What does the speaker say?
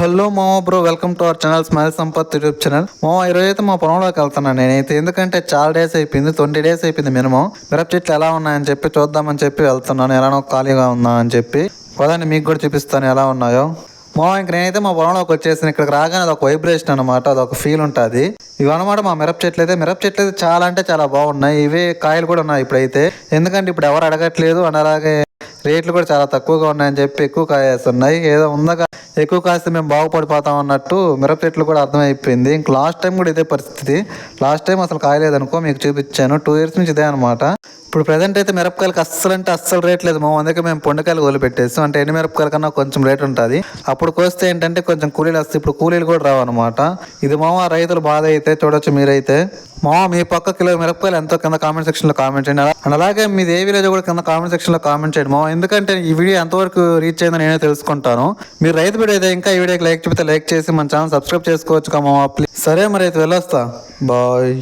Hello మామ bro welcome to our channel smile Sampath YouTube channel. మామ ఈరోజు అయితే మా పొలంలోకి వెళ్తున్నాను నేనైతే. ఎందుకంటే చాలా డేస్ అయిపోయింది ట్వంటీ డేస్ అయిపోయింది మినిమం. మిరప చెట్లు ఎలా ఉన్నాయని చెప్పి చూద్దామని చెప్పి వెళ్తున్నాను. ఎలానో ఖాళీగా ఉందా అని చెప్పి. పదండి మీకు కూడా చూపిస్తాను ఎలా ఉన్నాయో. మామ ఇంక నేనైతే మా పొలంలోకి వచ్చేసి ఇక్కడికి రాగానే అది ఒక వైబ్రేషన్ అనమాట అది ఒక ఫీల్ ఉంటుంది. ఇవి మా మిరప చెట్లు అయితే. మిరప చెట్లు అయితే చాలా అంటే చాలా బాగున్నాయి. ఇవే కాయలు కూడా ఉన్నాయి ఇప్పుడైతే. ఎందుకంటే ఇప్పుడు ఎవరు అడగట్లేదు అని అలాగే రేట్లు కూడా చాలా తక్కువగా ఉన్నాయని చెప్పి ఎక్కువ కాయేస్తున్నాయి. ఏదో ఉందగా ఎక్కువ కాస్తే మేము బాగుపడిపోతాం అన్నట్టు మిరప చెట్లు కూడా అర్థమైపోయింది. ఇంక లాస్ట్ టైం కూడా ఇదే పరిస్థితి. లాస్ట్ టైం అసలు కాయలేదనుకో మీకు చూపించాను. టూ ఇయర్స్ నుంచి ఇదే అనమాట ఇప్పుడు ప్రజెంట్ అయితే మిరపకాయలకు అస్సలు అంటే అస్సలు రేట్ లేదు మా అందుకే మేము పొండకాయలు వదిలిపెట్టేస్తాం అంటే ఎన్ని మిరపకాయల కన్నా కొంచెం రేట్ ఉంటుంది. అప్పుడు కోస్తే ఏంటంటే కొంచెం కూలీలు వస్తాయి ఇప్పుడు కూలీలు కూడా రావన్నమాట. ఇది మామ రైతులు బాధ అయితే చూడొచ్చు మీరైతే. మామ మీ పక్క కిలో మిరపకాయలు ఎంతో కింద కామెంట్ సెక్షన్లో కామెంట్ చేయండి. అండ్ అలాగే మీది ఏ విలేజ్ కూడా కింద కామెంట్ సెక్షన్లో కామెంట్ చేయండి మామ. ఎందుకంటే ఈ వీడియో ఎంతవరకు రీచ్ అయిందో నేనే తెలుసుకుంటాను. మీరు రైతు వీడియో అయితే ఇంకా ఈ వీడియోకి లైక్ చెప్తే లైక్ చేసి మన ఛానల్ సబ్స్క్రైబ్ చేసుకోవచ్చు కదా మామ ప్లీజ్ సరే మరి అయితే వెళ్ళొస్తా. బాయ్